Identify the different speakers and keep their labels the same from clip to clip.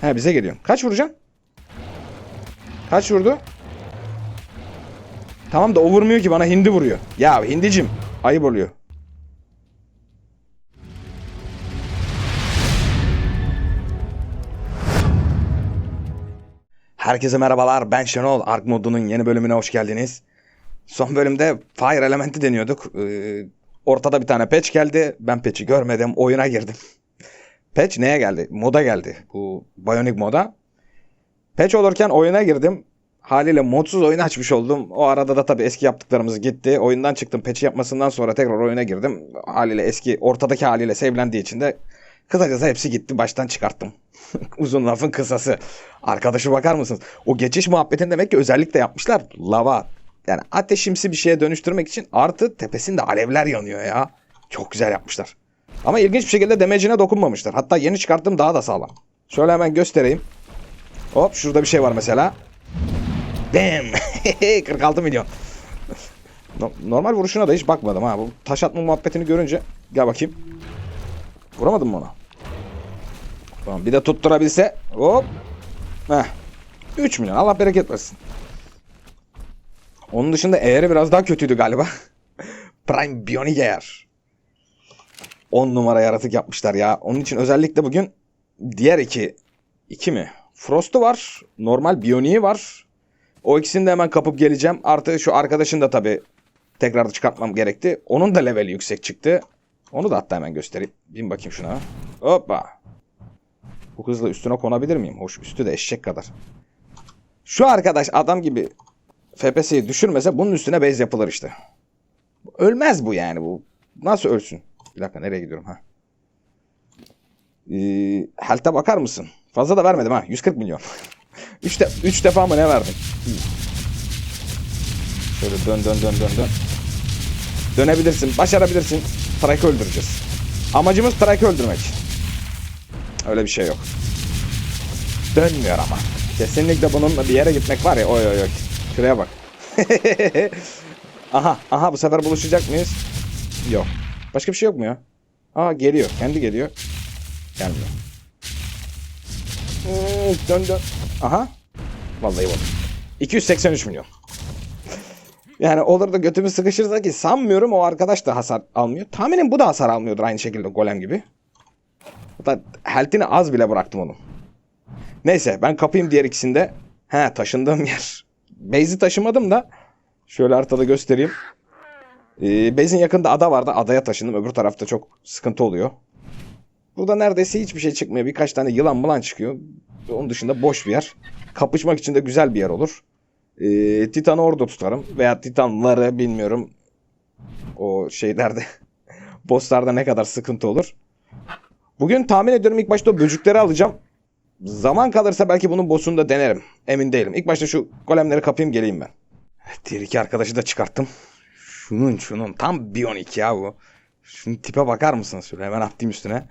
Speaker 1: He bize geliyor. Kaç vuracaksın? Kaç vurdu? Tamam da o vurmuyor ki bana hindi vuruyor. Ya hindicim ayıp oluyor. Herkese merhabalar ben Şenol. Ark modunun yeni bölümüne hoş geldiniz. Son bölümde Fire Element'i deniyorduk. Ee, ortada bir tane patch geldi. Ben patch'i görmedim. Oyuna girdim. Patch neye geldi? Moda geldi. Bu Bionic moda. Patch olurken oyuna girdim. Haliyle modsuz oyunu açmış oldum. O arada da tabii eski yaptıklarımız gitti. Oyundan çıktım. Patch yapmasından sonra tekrar oyuna girdim. Haliyle eski ortadaki haliyle sevlendiği için de kısacası hepsi gitti. Baştan çıkarttım. Uzun lafın kısası. Arkadaşı bakar mısınız? O geçiş muhabbetini demek ki özellikle yapmışlar. Lava yani ateşimsi bir şeye dönüştürmek için artı tepesinde alevler yanıyor ya. Çok güzel yapmışlar. Ama ilginç bir şekilde damage'ine dokunmamışlar. Hatta yeni çıkarttım daha da sağlam. Şöyle hemen göstereyim. Hop şurada bir şey var mesela. Damn. 46 milyon. No- Normal vuruşuna da hiç bakmadım ha. Bu taş atma muhabbetini görünce gel bakayım. Vuramadım mı ona? Tamam bir de tutturabilse. Hop. Heh. 3 milyon. Allah bereket versin. Onun dışında eğeri biraz daha kötüydü galiba. Prime Bionic Air. 10 numara yaratık yapmışlar ya. Onun için özellikle bugün diğer iki iki mi? Frost'u var. Normal Bionic'i var. O ikisini de hemen kapıp geleceğim. Artı şu arkadaşın da tabii tekrar çıkartmam gerekti. Onun da leveli yüksek çıktı. Onu da hatta hemen göstereyim. Bin bakayım şuna. Hoppa. Bu hızla üstüne konabilir miyim? Hoş üstü de eşek kadar. Şu arkadaş adam gibi FPS'yi düşürmese bunun üstüne base yapılır işte. Ölmez bu yani bu. Nasıl ölsün? Bir dakika nereye gidiyorum ha? Ee, health'e bakar mısın? Fazla da vermedim ha. 140 milyon. 3 de, üç defa mı ne verdim? Şöyle dön dön dön dön dön. Dönebilirsin. Başarabilirsin. Trike'ı öldüreceğiz. Amacımız Trike'ı öldürmek. Öyle bir şey yok. Dönmüyor ama. Kesinlikle bununla bir yere gitmek var ya. Oy oy oy. Şuraya bak. aha aha bu sefer buluşacak mıyız? Yok. Başka bir şey yok mu ya? Aa geliyor. Kendi geliyor. Gelmiyor. Hmm, dön dön. Aha. Vallahi oldu. 283 milyon. Yani olur da götümüz sıkışırsa ki sanmıyorum o arkadaş da hasar almıyor. Tahminim bu da hasar almıyordur aynı şekilde golem gibi. Hatta health'ini az bile bıraktım onun. Neyse ben kapayım diğer ikisinde. He taşındığım yer. Base'i taşımadım da şöyle haritada göstereyim. Ee, base'in yakında ada vardı. Adaya taşındım. Öbür tarafta çok sıkıntı oluyor. Burada neredeyse hiçbir şey çıkmıyor. Birkaç tane yılan mılan çıkıyor. Onun dışında boş bir yer. Kapışmak için de güzel bir yer olur. Ee, Titan'ı orada tutarım. Veya Titan'ları bilmiyorum. O şeylerde. bosslarda ne kadar sıkıntı olur. Bugün tahmin ediyorum ilk başta o böcükleri alacağım. Zaman kalırsa belki bunun boss'unu da denerim. Emin değilim. İlk başta şu golemleri kapayım geleyim ben. Diğer iki arkadaşı da çıkarttım. Şunun şunun tam biyonik ya bu. Şunun tipe bakar mısınız? Şöyle hemen attım üstüne.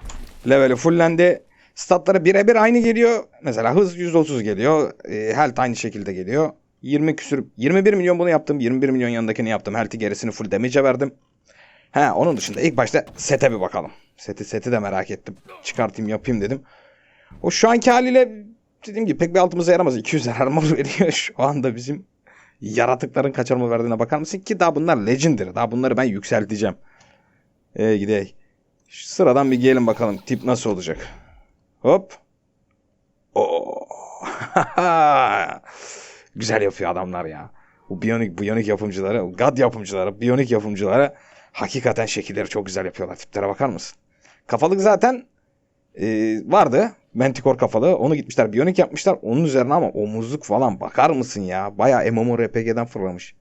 Speaker 1: Leveli fullendi. Statları birebir aynı geliyor. Mesela hız 130 geliyor. E, health aynı şekilde geliyor. 20 küsür 21 milyon bunu yaptım. 21 milyon yanındakini yaptım. Health'i gerisini full damage'e verdim. He onun dışında ilk başta sete bir bakalım. Seti seti de merak ettim. Çıkartayım yapayım dedim. O şu anki haliyle dediğim gibi pek bir altımıza yaramaz. 200 armor veriyor şu anda bizim yaratıkların kaç armor verdiğine bakar mısın? Ki daha bunlar legendary. Daha bunları ben yükselteceğim. Ee gidelim. Şu Sıradan bir gelin bakalım tip nasıl olacak. Hop. Oo. Güzel yapıyor adamlar ya. Bu Bionic, Bionic yapımcıları, God yapımcıları, Bionic yapımcıları hakikaten şekilleri çok güzel yapıyorlar. Tiplere bakar mısın? Kafalık zaten e, vardı. Manticore kafalı. Onu gitmişler Bionic yapmışlar. Onun üzerine ama omuzluk falan bakar mısın ya? Bayağı MMORPG'den fırlamış.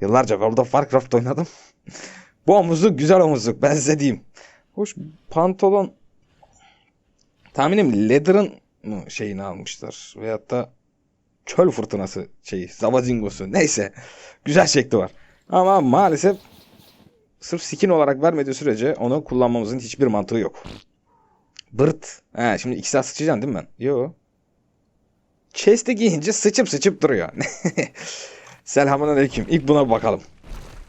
Speaker 1: Yıllarca World of Warcraft oynadım. Bu omuzluk güzel omuzluk. Ben size diyeyim. Hoş pantolon tahminim Leather'ın şeyini almışlar. Veyahut da çöl fırtınası şeyi. Zavazingosu. Neyse. Güzel şekli var. Ama maalesef sırf skin olarak vermediği sürece onu kullanmamızın hiçbir mantığı yok. Bırt. He, şimdi iki saat değil mi ben? Yo. Chest'e giyince sıçıp sıçıp duruyor. Selamun aleyküm. İlk buna bakalım.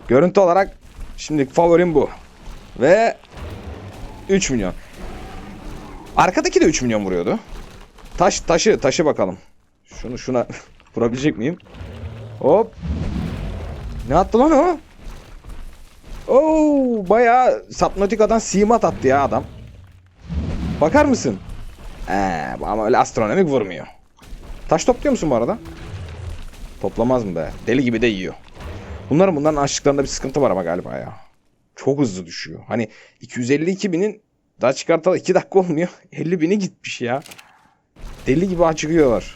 Speaker 1: Görüntü olarak şimdi favorim bu. Ve 3 milyon. Arkadaki de 3 milyon vuruyordu. Taş taşı taşı bakalım. Şunu şuna vurabilecek miyim? Hop. Ne attı lan o? Oo, bayağı Subnautica'dan simat attı ya adam. Bakar mısın? Ee, ama öyle astronomik vurmuyor. Taş topluyor musun bu arada? Toplamaz mı be? Deli gibi de yiyor. Bunların bunların açlıklarında bir sıkıntı var ama galiba ya. Çok hızlı düşüyor. Hani 252 binin daha çıkartalı 2 dakika olmuyor. 50 bini gitmiş ya. Deli gibi açıkıyorlar.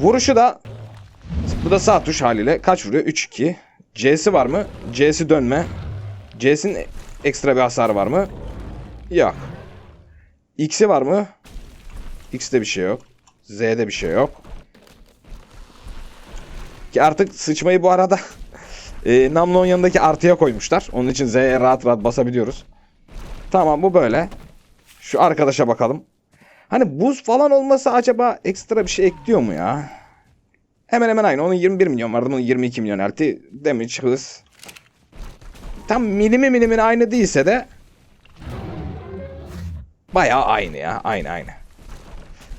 Speaker 1: Vuruşu da bu da sağ tuş haliyle kaç vuruyor? 3-2. C'si var mı? C'si dönme. C'sinin ekstra bir hasarı var mı? Yok. X'i var mı? X'te bir şey yok. Z'de bir şey yok. Ki artık sıçmayı bu arada e, namlunun yanındaki artıya koymuşlar. Onun için Z'ye rahat rahat basabiliyoruz. Tamam bu böyle. Şu arkadaşa bakalım. Hani buz falan olmasa acaba ekstra bir şey ekliyor mu ya? Hemen hemen aynı. Onun 21 milyon vardı. Bunun 22 milyon elti. Damage, hız. Tam milimi milimine aynı değilse de bayağı aynı ya. Aynı aynı.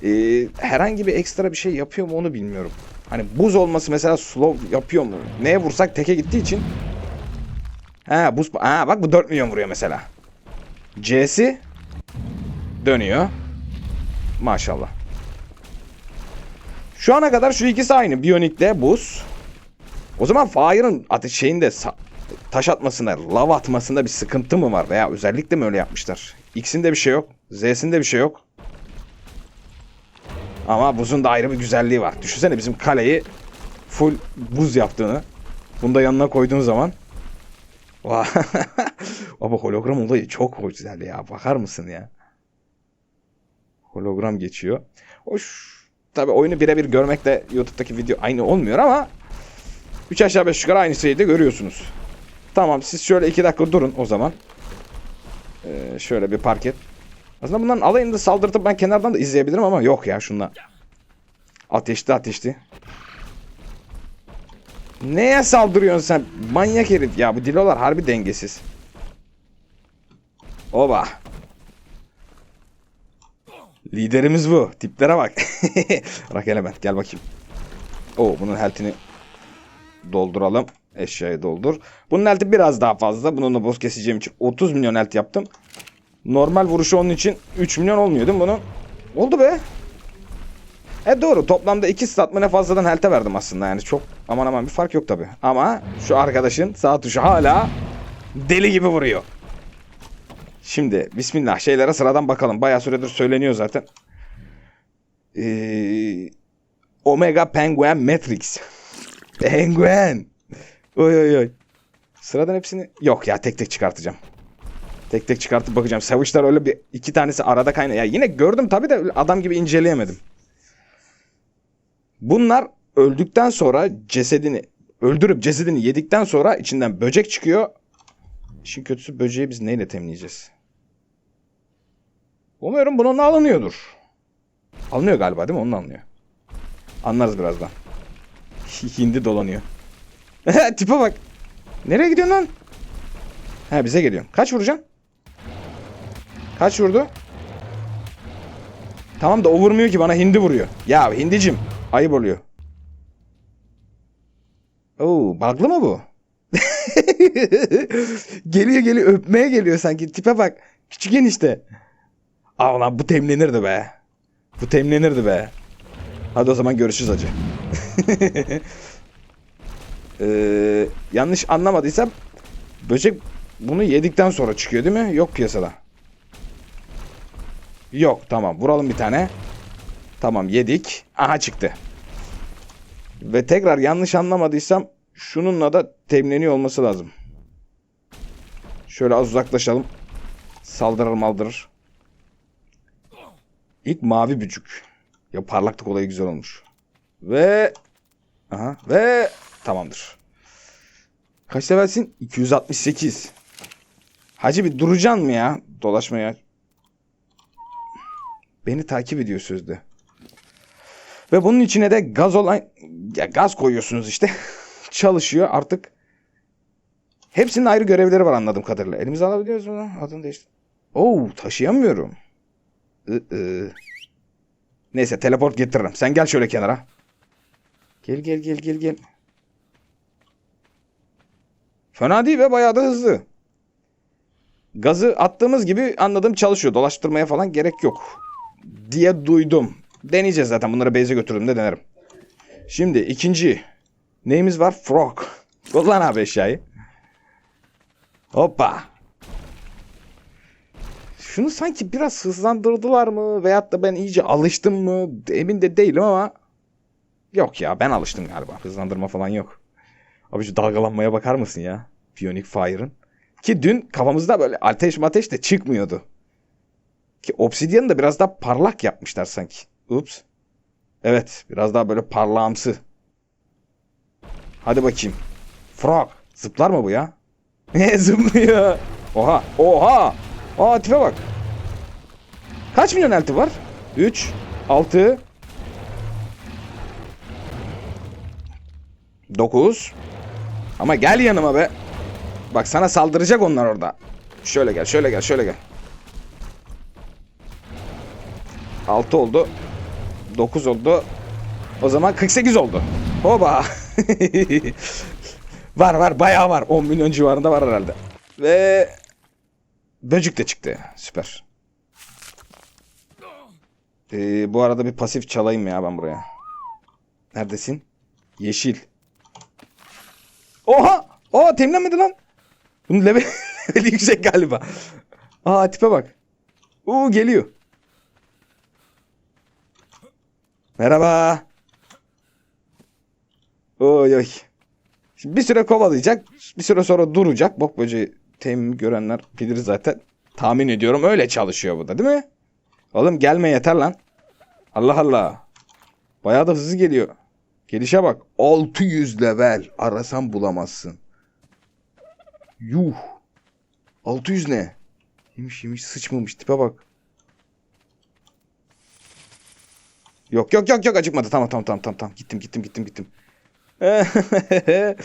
Speaker 1: Ee, herhangi bir ekstra bir şey yapıyor mu onu bilmiyorum. Hani buz olması mesela slow yapıyor mu? Neye vursak teke gittiği için. Ha buz. Ha bak bu 4 milyon vuruyor mesela. C'si dönüyor. Maşallah. Şu ana kadar şu ikisi aynı. Bionic'le buz. O zaman Fire'ın ateş şeyinde taş atmasında, lav atmasında bir sıkıntı mı var veya özellikle mi öyle yapmışlar? X'inde bir şey yok. Z'sinde bir şey yok. Ama buzun da ayrı bir güzelliği var. Düşünsene bizim kaleyi full buz yaptığını. Bunu da yanına koyduğun zaman. Ama hologram olayı çok güzel ya. Bakar mısın ya? Hologram geçiyor. Hoş. Tabi oyunu birebir görmek de YouTube'daki video aynı olmuyor ama 3 aşağı 5 yukarı aynı şeyi de görüyorsunuz. Tamam siz şöyle 2 dakika durun o zaman. Ee, şöyle bir park et. Aslında bunların alayını da saldırtıp ben kenardan da izleyebilirim ama yok ya şunla. Ateşli ateşli. Neye saldırıyorsun sen? Manyak herif. Ya bu dilolar harbi dengesiz. Oba. Liderimiz bu. Tiplere bak. Rak element gel bakayım. Oo bunun health'ini dolduralım. Eşyayı doldur. Bunun health'i biraz daha fazla. Bununla boss keseceğim için 30 milyon health yaptım. Normal vuruşu onun için 3 milyon olmuyor değil mi bunun? Oldu be. E doğru toplamda 2 stat ne fazladan health'e verdim aslında yani çok aman aman bir fark yok tabi. Ama şu arkadaşın sağ tuşu hala deli gibi vuruyor. Şimdi bismillah şeylere sıradan bakalım. Bayağı süredir söyleniyor zaten. Ee, Omega Penguin Matrix. Penguin. Oy oy oy. Sıradan hepsini yok ya tek tek çıkartacağım. Tek tek çıkartıp bakacağım. Savaşlar öyle bir iki tanesi arada kaynıyor. Ya yine gördüm tabi de adam gibi inceleyemedim. Bunlar öldükten sonra cesedini öldürüp cesedini yedikten sonra içinden böcek çıkıyor. İşin kötüsü böceği biz neyle temizleyeceğiz? Umuyorum bununla alınıyordur. Alınıyor galiba değil mi? Onunla alınıyor. Anlarız birazdan. Hindi dolanıyor. Tipe bak. Nereye gidiyorsun lan? He bize geliyor. Kaç vuracaksın? Kaç vurdu? Tamam da o vurmuyor ki bana hindi vuruyor. Ya hindicim. Ayıp oluyor. Oo, bug'lı mı bu? geliyor geliyor öpmeye geliyor sanki. Tipe bak. Küçük enişte. Aa lan bu temlenirdi be. Bu temlenirdi be. Hadi o zaman görüşürüz hacı. ee, yanlış anlamadıysam böcek bunu yedikten sonra çıkıyor değil mi? Yok piyasada. Yok tamam vuralım bir tane. Tamam yedik. Aha çıktı. Ve tekrar yanlış anlamadıysam şununla da temleniyor olması lazım. Şöyle az uzaklaşalım. Saldırır maldırır. İlk mavi bücük. Ya parlaklık olayı güzel olmuş. Ve aha ve tamamdır. Kaç levelsin? 268. Hacı bir duracaksın mı ya dolaşmaya? Beni takip ediyor sözde. Ve bunun içine de gaz olan ya gaz koyuyorsunuz işte. Çalışıyor artık. Hepsinin ayrı görevleri var anladığım kadarıyla. Elimize alabiliyoruz mu? Adını değiştir. Oo taşıyamıyorum. I -ı. Neyse teleport getiririm. Sen gel şöyle kenara. Gel gel gel gel gel. Fena değil ve bayağı da hızlı. Gazı attığımız gibi anladım çalışıyor. Dolaştırmaya falan gerek yok. Diye duydum. Deneyeceğiz zaten. Bunları base'e götürdüğümde denerim. Şimdi ikinci. Neyimiz var? Frog. Kullan abi eşyayı. Hoppa. Şunu sanki biraz hızlandırdılar mı? Veyahut da ben iyice alıştım mı? Emin de değilim ama. Yok ya ben alıştım galiba. Hızlandırma falan yok. Abi şu dalgalanmaya bakar mısın ya? Bionic Fire'ın. Ki dün kafamızda böyle ateş mateş de çıkmıyordu. Ki Obsidian'ı da biraz daha parlak yapmışlar sanki. Ups. Evet biraz daha böyle parlağımsı. Hadi bakayım. Frog. Zıplar mı bu ya? Ne zıplıyor? Oha. Oha. Aa tipe bak. Kaç milyon elti var? 3, 6, 9. Ama gel yanıma be. Bak sana saldıracak onlar orada. Şöyle gel, şöyle gel, şöyle gel. 6 oldu. 9 oldu. O zaman 48 oldu. Hoba. var var bayağı var. 10 milyon civarında var herhalde. Ve böcük de çıktı. Süper. Ee, bu arada bir pasif çalayım ya ben buraya. Neredesin? Yeşil. Oha! Oha temlenmedi lan. Bunun level, leveli yüksek galiba. Aa tipe bak. Uuu geliyor. Merhaba. Oy oy. Şimdi bir süre kovalayacak. Bir süre sonra duracak. Bok böceği temin görenler bilir zaten. Tahmin ediyorum öyle çalışıyor bu da değil mi? Oğlum gelme yeter lan. Allah Allah. Bayağı da hızlı geliyor. Gelişe bak. 600 level. Arasan bulamazsın. Yuh. 600 ne? Yemiş yemiş sıçmamış tipe bak. Yok yok yok yok acıkmadı. Tamam tamam tamam tamam. Gittim gittim gittim gittim.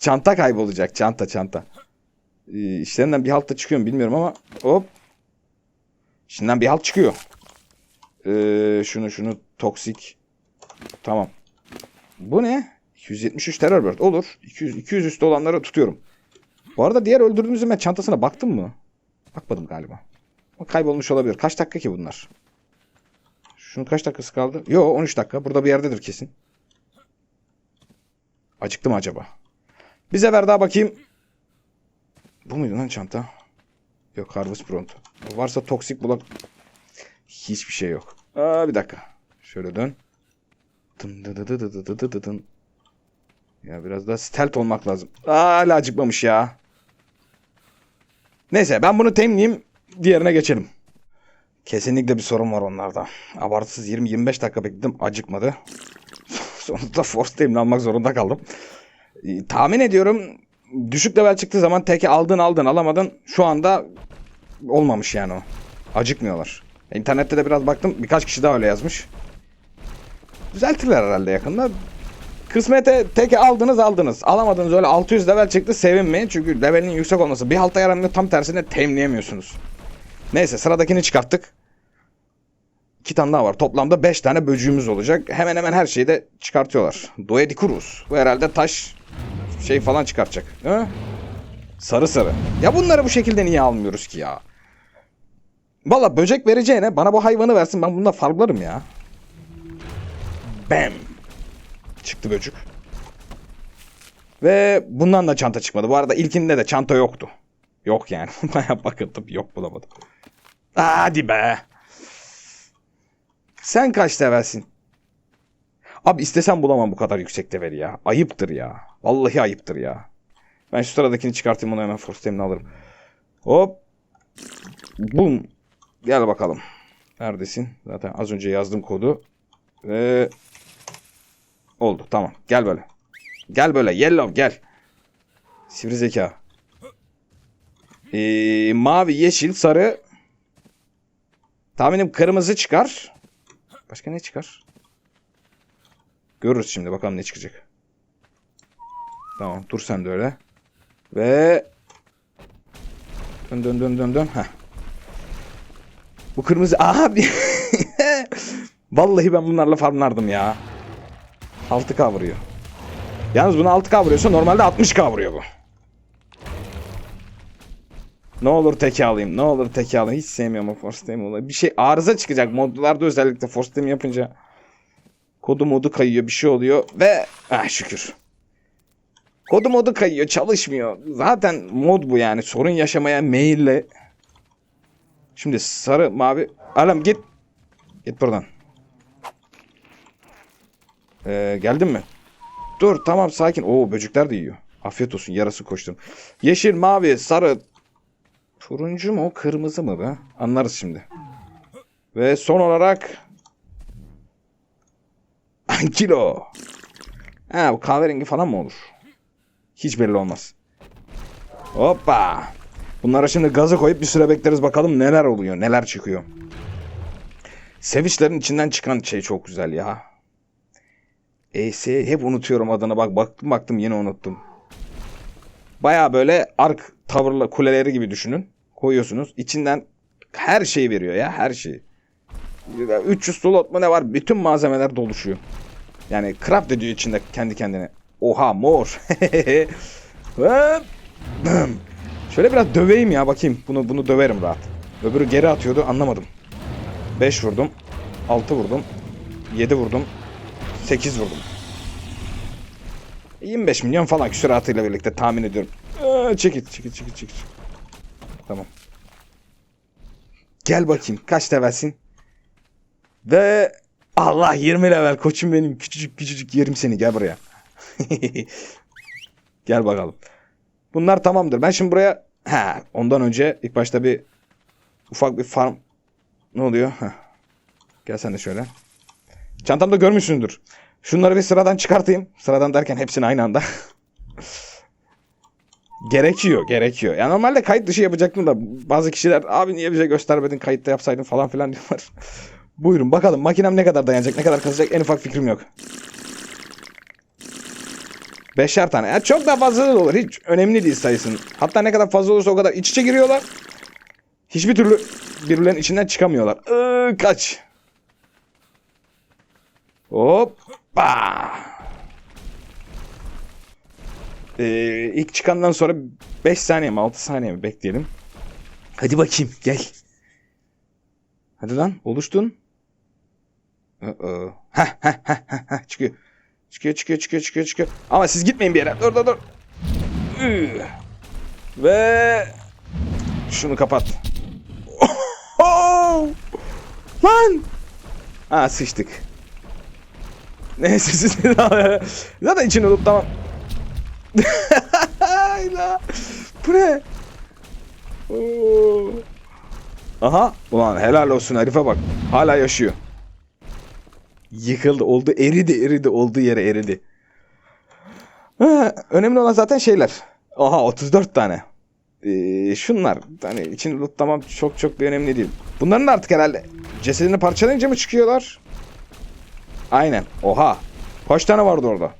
Speaker 1: Çanta kaybolacak. Çanta çanta. Ee, bir halt da çıkıyor bilmiyorum ama hop. İçinden bir halt çıkıyor. Ee, şunu şunu toksik. Tamam. Bu ne? 273 terör bird. Olur. 200, 200 üstü olanları tutuyorum. Bu arada diğer öldürdüğümüzün ben çantasına baktım mı? Bakmadım galiba. Ama kaybolmuş olabilir. Kaç dakika ki bunlar? Şunun kaç dakikası kaldı? Yo 13 dakika. Burada bir yerdedir kesin. Acıktı mı acaba? Bize ver daha bakayım. Bu muydu lan çanta? Yok Harvest Pronto. Varsa toksik bulak. Hiçbir şey yok. Aa, bir dakika. Şöyle dön. Dın dı dı dı dı dı dı dı dı dın. Ya biraz daha stealth olmak lazım. Aa, hala acıkmamış ya. Neyse ben bunu temleyeyim. Diğerine geçelim. Kesinlikle bir sorun var onlarda. Abartısız 20-25 dakika bekledim. Acıkmadı. Sonunda force temini almak zorunda kaldım. Ee, tahmin ediyorum düşük level çıktığı zaman teke aldın aldın alamadın. Şu anda olmamış yani o. Acıkmıyorlar. İnternette de biraz baktım. Birkaç kişi daha öyle yazmış. Düzeltirler herhalde yakında. Kısmete teke aldınız aldınız. Alamadınız öyle 600 level çıktı sevinmeyin. Çünkü levelin yüksek olması bir halta yaramıyor. Tam tersine temleyemiyorsunuz. Neyse sıradakini çıkarttık. İki tane daha var. Toplamda 5 tane böcüğümüz olacak. Hemen hemen her şeyi de çıkartıyorlar. Doedikurus. Bu herhalde taş şey falan çıkartacak. Mi? Sarı sarı. Ya bunları bu şekilde niye almıyoruz ki ya? Valla böcek vereceğine bana bu hayvanı versin ben bununla farmlarım ya. Bam. Çıktı böcük. Ve bundan da çanta çıkmadı. Bu arada ilkinde de çanta yoktu. Yok yani. Baya bakındım. Yok bulamadım. Hadi be. Sen kaç levelsin? Abi istesem bulamam bu kadar yüksek leveli ya. Ayıptır ya. Vallahi ayıptır ya. Ben şu sıradakini çıkartayım onu hemen force alırım. Hop. Bum. Gel bakalım. Neredesin? Zaten az önce yazdım kodu. Ve oldu. Tamam. Gel böyle. Gel böyle. Yellow gel. Sivri zeka. Ee, mavi, yeşil, sarı. Tahminim kırmızı çıkar. Başka ne çıkar? Görürüz şimdi bakalım ne çıkacak. Tamam dur sen de öyle. Ve dön dön dön dön dön. Heh. Bu kırmızı abi Vallahi ben bunlarla farmlardım ya. 6K vuruyor. Yalnız bunu 6K vuruyorsa normalde 60K vuruyor bu. Ne olur teki alayım. Ne olur teki alayım. Hiç sevmiyorum o force time olayı. Bir şey arıza çıkacak modlarda özellikle force time yapınca. Kodu modu kayıyor bir şey oluyor ve ah şükür. Kodu modu kayıyor çalışmıyor. Zaten mod bu yani sorun yaşamaya meyilli. Şimdi sarı mavi. Alam git. Git buradan. Ee, geldin mi? Dur tamam sakin. Oo böcekler de yiyor. Afiyet olsun yarası koştum. Yeşil, mavi, sarı. Turuncu mu kırmızı mı be? Anlarız şimdi. Ve son olarak Ankilo. Ha bu kahverengi falan mı olur? Hiç belli olmaz. Hoppa. Bunlara şimdi gazı koyup bir süre bekleriz bakalım neler oluyor, neler çıkıyor. Sevinçlerin içinden çıkan şey çok güzel ya. ES hep unutuyorum adını bak baktım baktım yine unuttum. Baya böyle ark tavırla kuleleri gibi düşünün. Koyuyorsunuz. İçinden her şeyi veriyor ya her şeyi. 300 slot mu ne var? Bütün malzemeler doluşuyor. Yani craft ediyor içinde kendi kendine. Oha mor. Şöyle biraz döveyim ya bakayım. Bunu bunu döverim rahat. Öbürü geri atıyordu anlamadım. 5 vurdum. 6 vurdum. 7 vurdum. 8 vurdum. 25 milyon falan küsuratıyla birlikte tahmin ediyorum. Aa, çekil çekil çekil çekil. Tamam. Gel bakayım kaç levelsin? Ve Allah 20 level koçum benim küçücük küçücük yerim seni gel buraya. gel bakalım. Bunlar tamamdır. Ben şimdi buraya ha ondan önce ilk başta bir ufak bir farm ne oluyor? Heh. Gel sen de şöyle. Çantamda görmüşsündür. Şunları bir sıradan çıkartayım. Sıradan derken hepsini aynı anda. gerekiyor, gerekiyor. Yani normalde kayıt dışı yapacaktım da bazı kişiler abi niye bize göstermedin kayıtta yapsaydın falan filan diyorlar. Buyurun bakalım makinem ne kadar dayanacak, ne kadar kazacak en ufak fikrim yok. Beşer tane. Ya çok daha fazla da olur. Hiç önemli değil sayısın. Hatta ne kadar fazla olursa o kadar iç içe giriyorlar. Hiçbir türlü birbirlerinin içinden çıkamıyorlar. Iıı, kaç. Hoppa. Ee, ilk çıkandan sonra 5 saniye mi 6 saniye mi bekleyelim. Hadi bakayım gel. Hadi lan oluştun. Uh-oh. Heh, heh, heh, çıkıyor. Çıkıyor çıkıyor çıkıyor çıkıyor çıkıyor. Ama siz gitmeyin bir yere. Dur dur dur. Ve şunu kapat. Lan! Ha sıçtık. Neyse siz zaten içini olup tamam. Hayda. Bu ne? Aha. Ulan helal olsun herife bak. Hala yaşıyor. Yıkıldı. Oldu eridi eridi. Olduğu yere eridi. Önemli olan zaten şeyler. Aha 34 tane. Ee, şunlar. Hani içini lootlamam çok çok bir önemli değil. Bunların da artık herhalde cesedini parçalayınca mı çıkıyorlar? Aynen. Oha. Kaç tane vardı orada?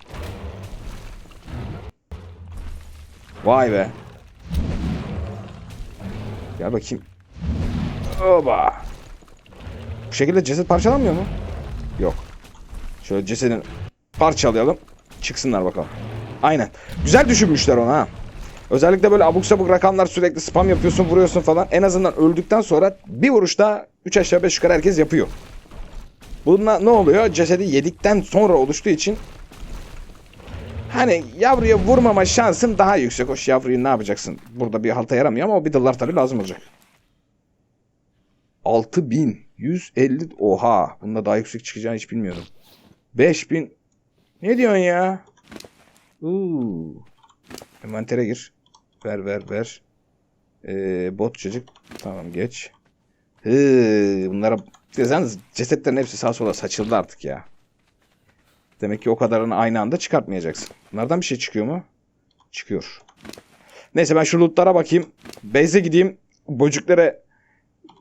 Speaker 1: Vay be. Gel bakayım. Oba. Bu şekilde ceset parçalanmıyor mu? Yok. Şöyle cesedini parçalayalım. Çıksınlar bakalım. Aynen. Güzel düşünmüşler ona ha. Özellikle böyle abuk sabuk rakamlar sürekli spam yapıyorsun vuruyorsun falan. En azından öldükten sonra bir vuruşta 3 aşağı 5 yukarı herkes yapıyor. Bununla ne oluyor? Cesedi yedikten sonra oluştuğu için hani yavruya vurmama şansın daha yüksek. Hoş yavruyu ne yapacaksın? Burada bir halta yaramıyor ama o bir dolar tabii lazım olacak. 6150 oha. Bunda daha yüksek çıkacağını hiç bilmiyordum. 5000 ne diyorsun ya? Uuu. Envantere gir. Ver ver ver. Ee, bot. Tamam geç. Hı, bunlara yalnız cesetlerin hepsi sağa sola saçıldı artık ya. Demek ki o kadarını aynı anda çıkartmayacaksın. Bunlardan bir şey çıkıyor mu? Çıkıyor. Neyse ben şu lootlara bakayım. Base'e gideyim. Bocuklara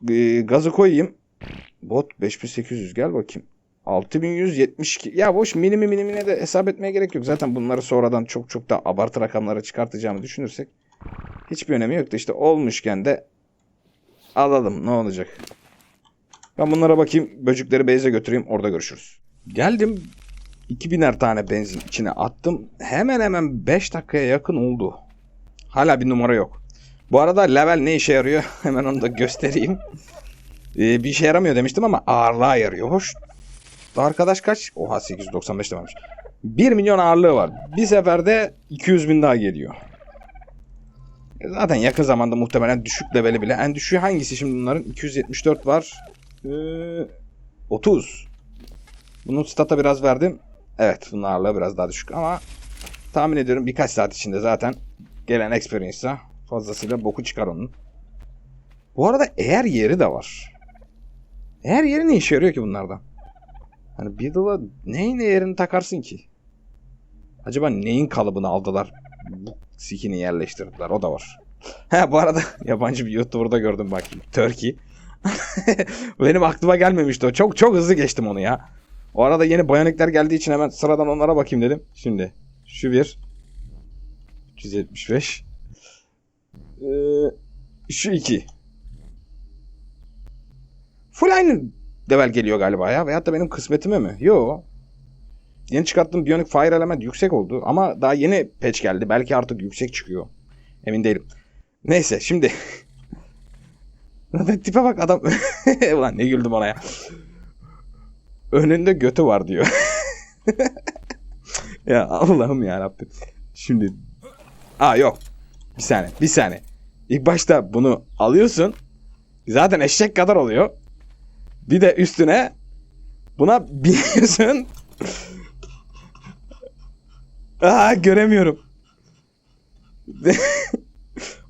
Speaker 1: e, gazı koyayım. Bot 5800 gel bakayım. 6172. Ya boş minimi minimine de hesap etmeye gerek yok. Zaten bunları sonradan çok çok da abartı rakamlara çıkartacağımı düşünürsek hiçbir önemi yok da işte olmuşken de alalım ne olacak. Ben bunlara bakayım. Böcükleri base'e götüreyim. Orada görüşürüz. Geldim. 2000'er tane benzin içine attım. Hemen hemen 5 dakikaya yakın oldu. Hala bir numara yok. Bu arada level ne işe yarıyor? hemen onu da göstereyim. Ee, bir işe yaramıyor demiştim ama ağırlığa yarıyor. Hoş. Arkadaş kaç? Oha 895 dememiş. 1 milyon ağırlığı var. Bir seferde 200 bin daha geliyor. Zaten yakın zamanda muhtemelen düşük leveli bile. En düşüğü hangisi şimdi bunların? 274 var. Ee, 30. Bunun stata biraz verdim. Evet ağırlığı biraz daha düşük ama tahmin ediyorum birkaç saat içinde zaten gelen experience'a fazlasıyla boku çıkar onun. Bu arada eğer yeri de var. Eğer yeri ne işe yarıyor ki bunlardan? Hani Beetle'a neyin yerini takarsın ki? Acaba neyin kalıbını aldılar? Bu skin'i yerleştirdiler. O da var. Ha bu arada yabancı bir YouTuber'da gördüm bak. Turkey. Benim aklıma gelmemişti o. Çok çok hızlı geçtim onu ya. O arada yeni bayonikler geldiği için hemen sıradan onlara bakayım dedim. Şimdi şu bir. 375. Ee, şu iki. Full aynı level geliyor galiba ya. Veyahut da benim kısmetime mi? Yo. Yeni çıkarttığım Bionic Fire Element yüksek oldu. Ama daha yeni patch geldi. Belki artık yüksek çıkıyor. Emin değilim. Neyse şimdi. Tipe bak adam. Ulan ne güldüm ona ya. Önünde götü var diyor. ya Allah'ım ya Rabbim. Şimdi. Aa yok. Bir saniye. Bir saniye. İlk başta bunu alıyorsun. Zaten eşek kadar oluyor. Bir de üstüne buna biniyorsun. Aa göremiyorum.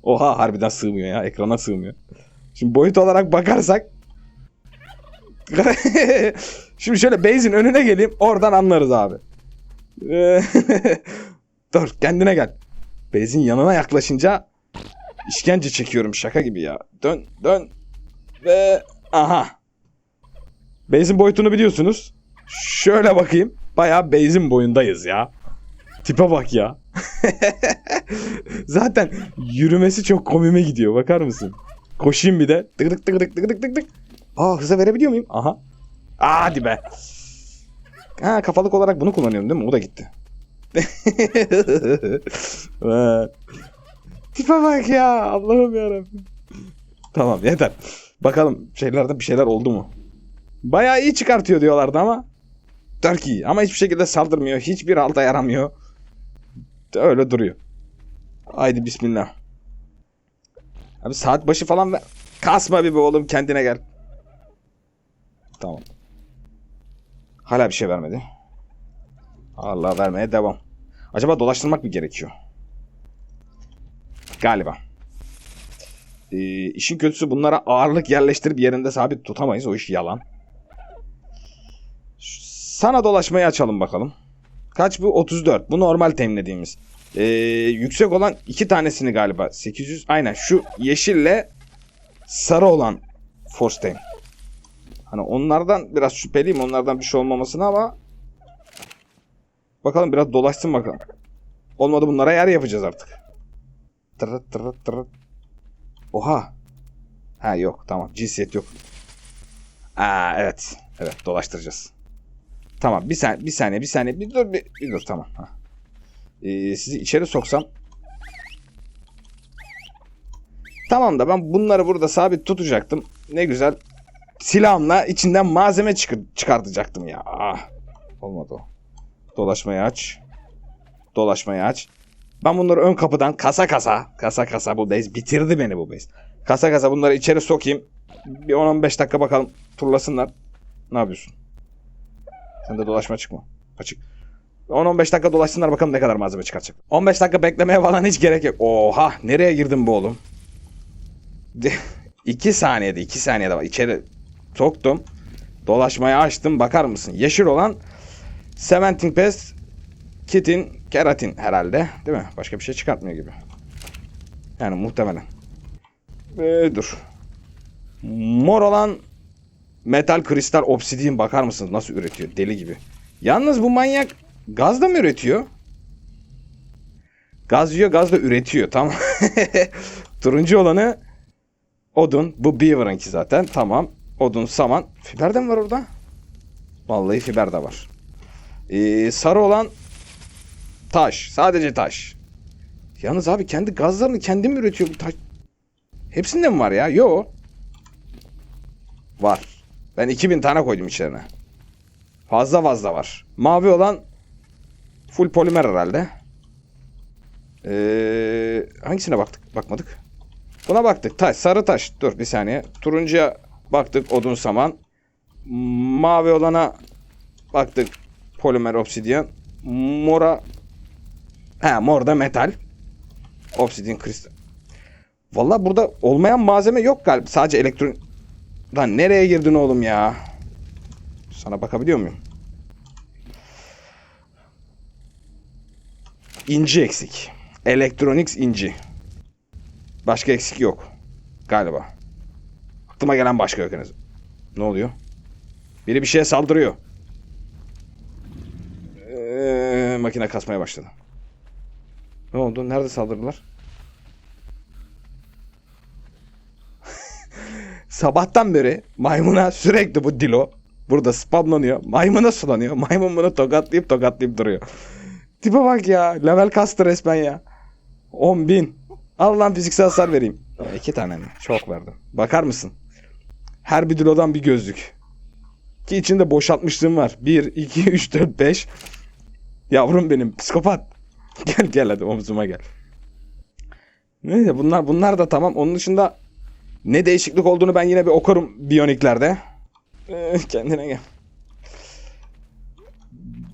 Speaker 1: Oha harbiden sığmıyor ya. Ekrana sığmıyor. Şimdi boyut olarak bakarsak Şimdi şöyle base'in önüne geleyim. Oradan anlarız abi. Dur kendine gel. Base'in yanına yaklaşınca işkence çekiyorum şaka gibi ya. Dön dön. Ve aha. Base'in boyutunu biliyorsunuz. Şöyle bakayım. Bayağı base'in boyundayız ya. Tipe bak ya. Zaten yürümesi çok komime gidiyor. Bakar mısın? Koşayım bir de. Tık tık tık tık tık tık tık tık. Aa hıza verebiliyor muyum? Aha. Hadi be. Ha kafalık olarak bunu kullanıyorum değil mi? O da gitti. Tipe bak ya. Allah'ım yarabbim. Tamam yeter. Bakalım şeylerde bir şeyler oldu mu? Bayağı iyi çıkartıyor diyorlardı ama. Turkey ama hiçbir şekilde saldırmıyor. Hiçbir alta yaramıyor. Öyle duruyor. Haydi bismillah. Abi saat başı falan ver. Kasma bir be oğlum kendine gel. Tamam. Hala bir şey vermedi. Allah vermeye devam. Acaba dolaştırmak mı gerekiyor? Galiba. Ee, işin kötüsü bunlara ağırlık yerleştirip yerinde sabit tutamayız. O iş yalan. Sana dolaşmayı açalım bakalım. Kaç bu? 34. Bu normal temizlediğimiz. Ee, yüksek olan iki tanesini galiba. 800. Aynen şu yeşille sarı olan Force Tame. Hani onlardan biraz şüpheliyim. Onlardan bir şey olmamasına ama bakalım biraz dolaşsın bakalım. Olmadı bunlara yer yapacağız artık. Tırıt tırıt tırıt. Oha. Ha yok tamam. Cinsiyet yok. Aa evet. Evet dolaştıracağız. Tamam bir saniye bir saniye bir saniye bir dur bir, bir dur tamam. Ha. Ee, sizi içeri soksam. Tamam da ben bunları burada sabit tutacaktım. Ne güzel silahımla içinden malzeme çıkar çıkartacaktım ya. Ah, olmadı o. Dolaşmayı aç. Dolaşmayı aç. Ben bunları ön kapıdan kasa kasa kasa kasa bu base bitirdi beni bu base. Kasa kasa bunları içeri sokayım. Bir 10-15 dakika bakalım turlasınlar. Ne yapıyorsun? Sen de dolaşma çıkma. Açık. 10-15 dakika dolaşsınlar bakalım ne kadar malzeme çıkartacak. 15 dakika beklemeye falan hiç gerek yok. Oha nereye girdim bu oğlum? 2 saniyede 2 saniyede var. İçeri soktum. Dolaşmayı açtım. Bakar mısın? Yeşil olan Cementing Paste Kitin Keratin herhalde. Değil mi? Başka bir şey çıkartmıyor gibi. Yani muhtemelen. Ee, dur. Mor olan Metal kristal obsidian bakar mısınız nasıl üretiyor? Deli gibi. Yalnız bu manyak gaz da mı üretiyor? Gaz yiyor gaz da üretiyor. Tamam. Turuncu olanı odun. Bu Beaver'ınki zaten. Tamam. Odun, saman. Fiber de mi var orada? Vallahi fiber de var. Ee, sarı olan taş. Sadece taş. Yalnız abi kendi gazlarını kendi mi üretiyor bu taş? Hepsinde mi var ya? Yo. Var. Ben 2000 tane koydum içlerine. Fazla fazla var. Mavi olan full polimer herhalde. Ee, hangisine baktık? Bakmadık. Buna baktık. Taş, sarı taş. Dur bir saniye. Turuncuya baktık. Odun saman. Mavi olana baktık. Polimer obsidyen. Mora He morda metal. Obsidian kristal. Valla burada olmayan malzeme yok galiba. Sadece elektron... Lan nereye girdin oğlum ya? Sana bakabiliyor muyum? İnci eksik. Electronics inci. Başka eksik yok. Galiba. Aklıma gelen başka yok en azından. Ne oluyor? Biri bir şeye saldırıyor. Ee, makine kasmaya başladı. Ne oldu? Nerede saldırdılar? Sabahtan beri maymuna sürekli bu dilo burada spamlanıyor. Maymuna sulanıyor. Maymun bunu tokatlayıp tokatlayıp duruyor. Tipe bak ya. Level kastı resmen ya. 10 bin. Al lan fiziksel hasar vereyim. Ya iki tane mi? Çok verdim. Bakar mısın? Her bir dilodan bir gözlük. Ki içinde boşaltmışlığım var. 1, 2, 3, 4, 5. Yavrum benim psikopat. gel gel hadi omzuma gel. Neyse bunlar bunlar da tamam. Onun dışında ne değişiklik olduğunu ben yine bir okurum biyoniklerde. Ee, kendine gel.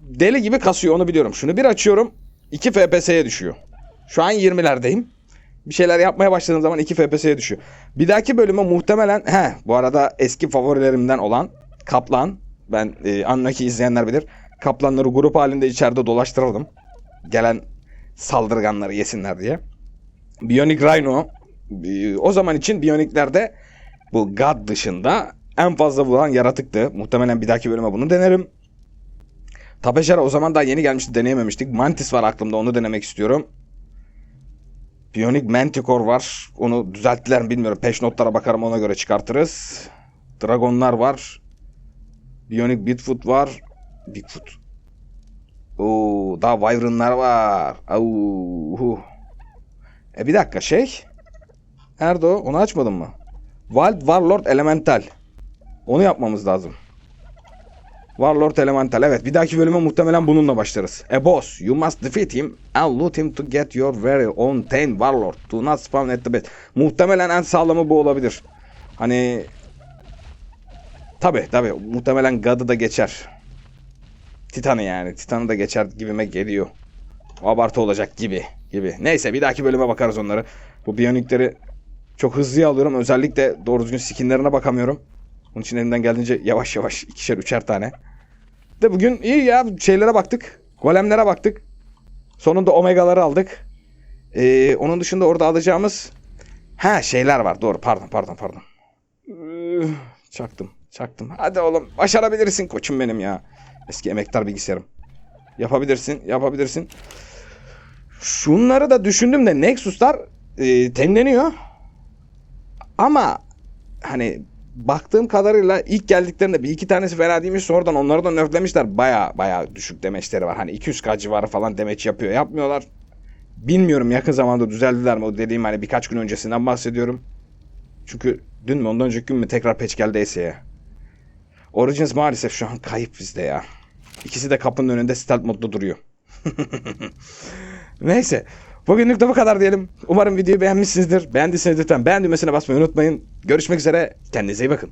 Speaker 1: Deli gibi kasıyor onu biliyorum. Şunu bir açıyorum 2 FPS'ye düşüyor. Şu an 20'lerdeyim. Bir şeyler yapmaya başladığım zaman 2 FPS'ye düşüyor. Bir dahaki bölüme muhtemelen he bu arada eski favorilerimden olan Kaplan. Ben e, Anunnaki izleyenler bilir. Kaplanları grup halinde içeride dolaştıralım. Gelen saldırganları yesinler diye. Bionic Rhino o zaman için Bionic'lerde bu God dışında en fazla vuran yaratıktı. Muhtemelen bir dahaki bölüme bunu denerim. Tapejara o zaman daha yeni gelmişti deneyememiştik. Mantis var aklımda onu denemek istiyorum. Bionic Manticore var. Onu düzelttiler mi bilmiyorum. Peş notlara bakarım ona göre çıkartırız. Dragonlar var. Bionic Bigfoot var. Bigfoot. Oo, daha Wyvern'lar var. Au. E bir dakika şey. Nerede o? Onu açmadın mı? Wild Warlord Elemental. Onu yapmamız lazım. Warlord Elemental. Evet bir dahaki bölüme muhtemelen bununla başlarız. A boss. You must defeat him and loot him to get your very own Ten Warlord. Do not spawn at the base. Muhtemelen en sağlamı bu olabilir. Hani... Tabi tabi muhtemelen God'ı da geçer. Titan'ı yani. Titan'ı da geçer gibime geliyor. Abartı olacak gibi gibi. Neyse bir dahaki bölüme bakarız onları. Bu biyonikleri çok hızlıya alıyorum. Özellikle doğru düzgün skinlerine bakamıyorum. Onun için elimden geldiğince yavaş yavaş ikişer üçer tane. De bugün iyi ya şeylere baktık. Golemlere baktık. Sonunda omegaları aldık. Ee, onun dışında orada alacağımız ha şeyler var. Doğru pardon pardon pardon. Üh, çaktım çaktım. Hadi oğlum başarabilirsin koçum benim ya. Eski emektar bilgisayarım. Yapabilirsin yapabilirsin. Şunları da düşündüm de Nexus'lar e, tenleniyor. Ama hani baktığım kadarıyla ilk geldiklerinde bir iki tanesi fena değilmiş sonradan onları da nerflemişler. Baya baya düşük demeçleri var. Hani 200k civarı falan demeç yapıyor. Yapmıyorlar. Bilmiyorum yakın zamanda düzeldiler mi o dediğim hani birkaç gün öncesinden bahsediyorum. Çünkü dün mü ondan önceki gün mü tekrar patch geldi ESE'ye. Origins maalesef şu an kayıp bizde ya. İkisi de kapının önünde stealth modda duruyor. Neyse. Bugünlük de bu kadar diyelim. Umarım videoyu beğenmişsinizdir. Beğendiyseniz lütfen beğen düğmesine basmayı unutmayın. Görüşmek üzere. Kendinize iyi bakın.